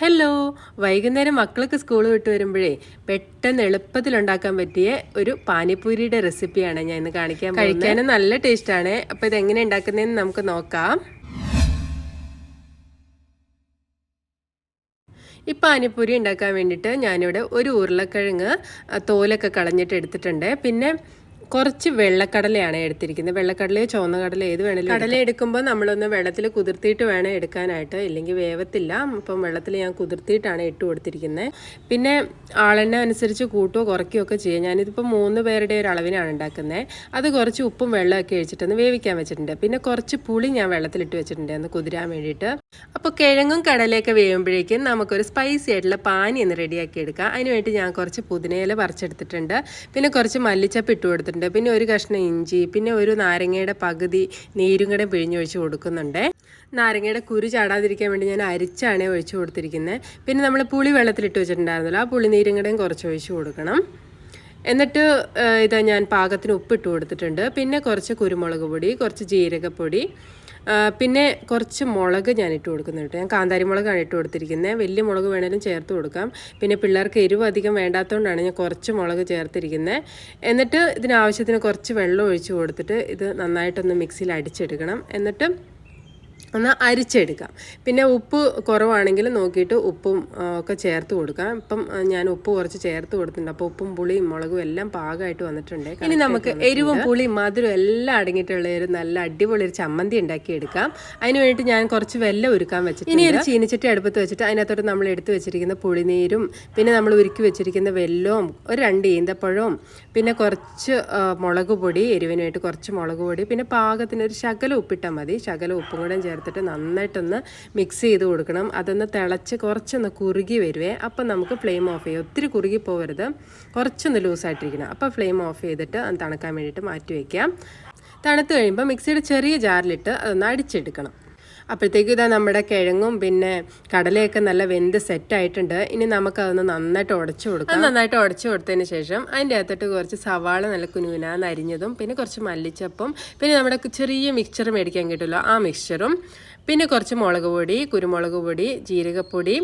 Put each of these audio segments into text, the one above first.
Hello. വൈകുന്നേരം മക്കൾക്ക് school വിട്ട് വരുമ്പോഴേ പെട്ടെന്ന് എളുപ്പത്തിൽ ഉണ്ടാക്കാൻ പറ്റിയ ഒരു പാനിപ്പൂരിയുടെ റെസിപ്പിയാണ് ഞാൻ ഇന്ന് കാണിക്കാൻ കഴിക്കാനും നല്ല ടേസ്റ്റാണ്. അപ്പോൾ ഇത് എങ്ങനെ ഉണ്ടാക്കുന്നതെന്ന് നമുക്ക് നോക്കാം. ഈ പാനിപ്പൂരി ഉണ്ടാക്കാൻ വേണ്ടിയിട്ട് ഞാനിവിടെ ഒരു ഉരുളക്കിഴങ്ങ് തോലൊക്കെ കളഞ്ഞിട്ട് എടുത്തിട്ടുണ്ട്. പിന്നെ കുറച്ച് വെള്ളക്കടലയാണ് എടുത്തിരിക്കുന്നത്. വെള്ളക്കടലയോ ചുവന്ന കടല ഏത് വേണേലും കടല എടുക്കുമ്പോൾ നമ്മളൊന്ന് വെള്ളത്തിൽ കുതിർത്തിയിട്ട് വേണം എടുക്കാനായിട്ട്. ഇല്ലെങ്കിൽ വേവത്തില്ല. അപ്പം വെള്ളത്തിൽ ഞാൻ കുതിർത്തിയിട്ടാണ് ഇട്ട് കൊടുത്തിരിക്കുന്നത് പിന്നെ ആളെണ്ണ അനുസരിച്ച് കൂട്ടുകയോ കുറയ്ക്കുകയോ ഒക്കെ ചെയ്യാം. ഞാനിതിപ്പോൾ മൂന്ന് പേരുടെ ഒരു അളവിനാണ് ഉണ്ടാക്കുന്നത് അത് കുറച്ച് ഉപ്പും വെള്ളമൊക്കെ ഒഴിച്ചിട്ടൊന്ന് വേവിക്കാൻ വെച്ചിട്ടുണ്ട്. പിന്നെ കുറച്ച് പുളി ഞാൻ വെള്ളത്തിലിട്ട് വെച്ചിട്ടുണ്ട്. ഒന്ന് കുതിരാൻ വേണ്ടിയിട്ട്. അപ്പോൾ കിഴങ്ങും കടലയൊക്കെ വേവുമ്പോഴേക്കും നമുക്കൊരു സ്പൈസി ആയിട്ടുള്ള പാനി ഒന്ന് റെഡിയാക്കി എടുക്കാം. അതിനുവേണ്ടി ഞാൻ കുറച്ച് പുതിനയില പറിച്ചെടുത്തിട്ടുണ്ട്. പിന്നെ കുറച്ച് മല്ലിച്ചപ്പ് ഇട്ട് കൊടുത്തിട്ടുണ്ട്. പിന്നെ ഒരു കഷ്ണം ഇഞ്ചി പിന്നെ ഒരു നാരങ്ങയുടെ പകുതി നീരും കൂടെ പിഴിഞ്ഞൊഴിച്ച് കൊടുക്കുന്നുണ്ട്. നാരങ്ങയുടെ കുരു ചാടാതിരിക്കാൻ വേണ്ടി ഞാൻ അരിച്ചാണ് ഒഴിച്ചു കൊടുത്തിരിക്കുന്നത്. പിന്നെ നമ്മൾ പുളി വെള്ളത്തിലിട്ട് വെച്ചിട്ടുണ്ടായിരുന്നല്ലോ ആ പുളി നീരും കൂടെയും കുറച്ച് ഒഴിച്ച് കൊടുക്കണം. എന്നിട്ട് ഇതാ ഞാൻ പാകത്തിന് ഉപ്പിട്ട് കൊടുത്തിട്ടുണ്ട്. പിന്നെ കുറച്ച് കുരുമുളക് പൊടി കുറച്ച് ജീരകപ്പൊടി പിന്നെ കുറച്ച് മുളക് ഞാൻ ഇട്ട് കൊടുക്കുന്നുണ്ട് ഞാൻ കാന്താരി മുളകാണ് ഇട്ട് കൊടുത്തിരിക്കുന്നത്. വലിയ മുളക് വേണേലും ചേർത്ത് കൊടുക്കാം. പിന്നെ പിള്ളേർക്ക് എരിവ് അധികം വേണ്ടാത്തതുകൊണ്ടാണ് ഞാൻ കുറച്ച് മുളക് ചേർത്തിരിക്കുന്നത്. എന്നിട്ട് ഇതിനാവശ്യത്തിന് കുറച്ച് വെള്ളം ഒഴിച്ച് കൊടുത്തിട്ട് ഇത് നന്നായിട്ടൊന്ന് മിക്സിയിൽ അടിച്ചെടുക്കണം. എന്നിട്ട് ഒന്ന് അരിച്ചെടുക്കാം. പിന്നെ ഉപ്പ് കുറവാണെങ്കിൽ നോക്കിയിട്ട് ഉപ്പും ഒക്കെ ചേർത്ത് കൊടുക്കാം. ഇപ്പം ഞാൻ ഉപ്പ് കുറച്ച് ചേർത്ത് കൊടുത്തിട്ടുണ്ട്. അപ്പോൾ ഉപ്പും പുളിയും മുളകും എല്ലാം പാകമായിട്ട് വന്നിട്ടുണ്ട്. ഇനി നമുക്ക് എരിവും പുളിയും മധുരവും എല്ലാം അടങ്ങിയിട്ടുള്ള ഒരു നല്ല അടിപൊളി ഒരു ചമ്മന്തി ഉണ്ടാക്കി എടുക്കാം. അതിന് വേണ്ടിയിട്ട് ഞാൻ കുറച്ച് വെല്ലം ഉരുക്കാൻ വെച്ചിട്ട് ഇനി ഒരു ചീനിച്ചട്ടി അടുപ്പത്ത് വെച്ചിട്ട് അതിനകത്തോട്ട് നമ്മൾ എടുത്ത് വെച്ചിരിക്കുന്ന പുളിനീരും പിന്നെ നമ്മൾ ഉരുക്കി വെച്ചിരിക്കുന്ന വെല്ലവും ഒരു രണ്ട് ഈന്തപ്പഴവും പിന്നെ കുറച്ച് മുളക് പൊടി എരിവിനായിട്ട് കുറച്ച് മുളക് പൊടി പിന്നെ പാകത്തിന് ഒരു ശകലം ഉപ്പിട്ടാൽ മതി. ശകലം ഉപ്പും കൂടെ ചേർത്തിട്ട് നന്നായിട്ടൊന്ന് മിക്സ് ചെയ്ത് കൊടുക്കണം. അതൊന്ന് തിളച്ച് കുറച്ചൊന്ന് കുറുകി വരുവേ. അപ്പം നമുക്ക് ഫ്ലെയിം ഓഫ് ചെയ്യാം. ഒത്തിരി കുറുകി പോകരുത് കുറച്ചൊന്ന് ലൂസായിട്ടിരിക്കണം അപ്പോൾ ഫ്ലെയിം ഓഫ് ചെയ്തിട്ട് തണുക്കാൻ വേണ്ടിയിട്ട് മാറ്റി വയ്ക്കാം തണുത്ത് കഴിയുമ്പോൾ മിക്സിയുടെ ചെറിയ ജാറിലിട്ട് അതൊന്ന് അടിച്ചെടുക്കണം. അപ്പോഴത്തേക്കും ഇതാ നമ്മുടെ കിഴങ്ങും പിന്നെ കടലയൊക്കെ നല്ല വെന്ത് സെറ്റ് ആയിട്ടുണ്ട്. ഇനി നമുക്കതൊന്ന് നന്നായിട്ട് ഉടച്ചു കൊടുക്കാം. അത് നന്നായിട്ട് ഉടച്ചു കൊടുത്തതിന് ശേഷം അതിന്റെ അകത്തോട്ട് കുറച്ച് സവാള നല്ല കുനുകുനാന്ന് അരിഞ്ഞതും പിന്നെ കുറച്ച് മല്ലിച്ചപ്പും പിന്നെ നമ്മുടെ ചെറിയ മിക്സർ മേടിക്കാൻ കിട്ടുമല്ലോ ആ മിക്സ്ചറും പിന്നെ കുറച്ച് മുളക് പൊടി കുരുമുളക് പൊടി ജീരകപ്പൊടി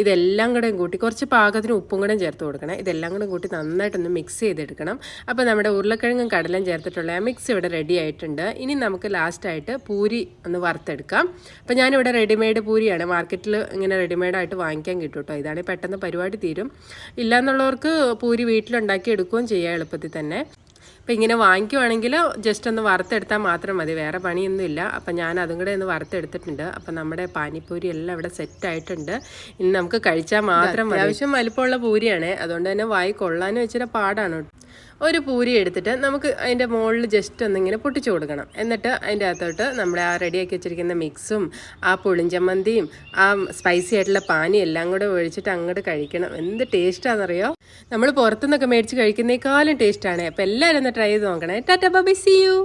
ഇതെല്ലാം കൂടെ കൂട്ടി കുറച്ച് പാകത്തിന് ഉപ്പും കൂടെ ചേർത്ത് കൊടുക്കണം. ഇതെല്ലാം കൂടെ കൂട്ടി നന്നായിട്ടൊന്ന് മിക്സ് ചെയ്തെടുക്കണം. അപ്പോൾ നമ്മുടെ ഉരുളക്കിഴങ്ങും കടലും ചേർത്തിട്ടുള്ള മിക്സ് ഇവിടെ റെഡി ആയിട്ടുണ്ട്. ഇനി നമുക്ക് ലാസ്റ്റായിട്ട് പൂരി ഒന്ന് വറുത്തെടുക്കാം. അപ്പോൾ ഞാനിവിടെ റെഡിമെയ്ഡ് പൂരിയാണ്. മാർക്കറ്റിൽ ഇങ്ങനെ റെഡിമെയ്ഡായിട്ട് വാങ്ങിക്കാൻ കിട്ടും കേട്ടോ. ഇതാണെങ്കിൽ പെട്ടെന്ന് പരിപാടി തീരും. ഇല്ലാന്നുള്ളവർക്ക് പൂരി വീട്ടിലുണ്ടാക്കി എടുക്കുകയും ചെയ്യാം എളുപ്പത്തിൽ തന്നെ. അപ്പോൾ ഇങ്ങനെ വാങ്ങിക്കുവാണെങ്കിൽ ജസ്റ്റ് ഒന്ന് വറുത്തെടുത്താൽ മാത്രം മതി. വേറെ പണിയൊന്നുമില്ല. അപ്പം ഞാൻ അതും കൂടെ ഒന്ന് വറുത്തെടുത്തിട്ടുണ്ട്. അപ്പം നമ്മുടെ പാനിപ്പൂരി എല്ലാം ഇവിടെ സെറ്റായിട്ടുണ്ട് ഇനി നമുക്ക് കഴിച്ചാൽ മാത്രം മതി. അത്യാവശ്യം വലിപ്പമുള്ള പൂരിയാണ്. അതുകൊണ്ട് തന്നെ വായി കൊള്ളാനും വെച്ചിട്ട് പാടാണ്. ഒരു പൂരി എടുത്തിട്ട് നമുക്ക് അതിന്റെ മുകളിൽ ജസ്റ്റ് ഒന്നിങ്ങനെ പൊട്ടിച്ചു കൊടുക്കണം. എന്നിട്ട് അതിന്റെ അകത്തോട്ട് നമ്മുടെ ആ റെഡിയാക്കി വെച്ചിരിക്കുന്ന മിക്സും ആ പുളിഞ്ചമ്മന്തിയും ആ സ്പൈസി ആയിട്ടുള്ള പാനി എല്ലാം കൂടെ ഒഴിച്ചിട്ട് അങ്ങോട്ട് കഴിക്കണം. എന്ത് ടേസ്റ്റാണെന്നറിയോ നമ്മൾ പുറത്തുനിന്നൊക്കെ മേടിച്ച് കഴിക്കുന്നേക്കാളും ടേസ്റ്റാണ് അപ്പോൾ എല്ലാവരും ഒന്ന് ട്രൈ ചെയ്ത് നോക്കണേ. Tata by C U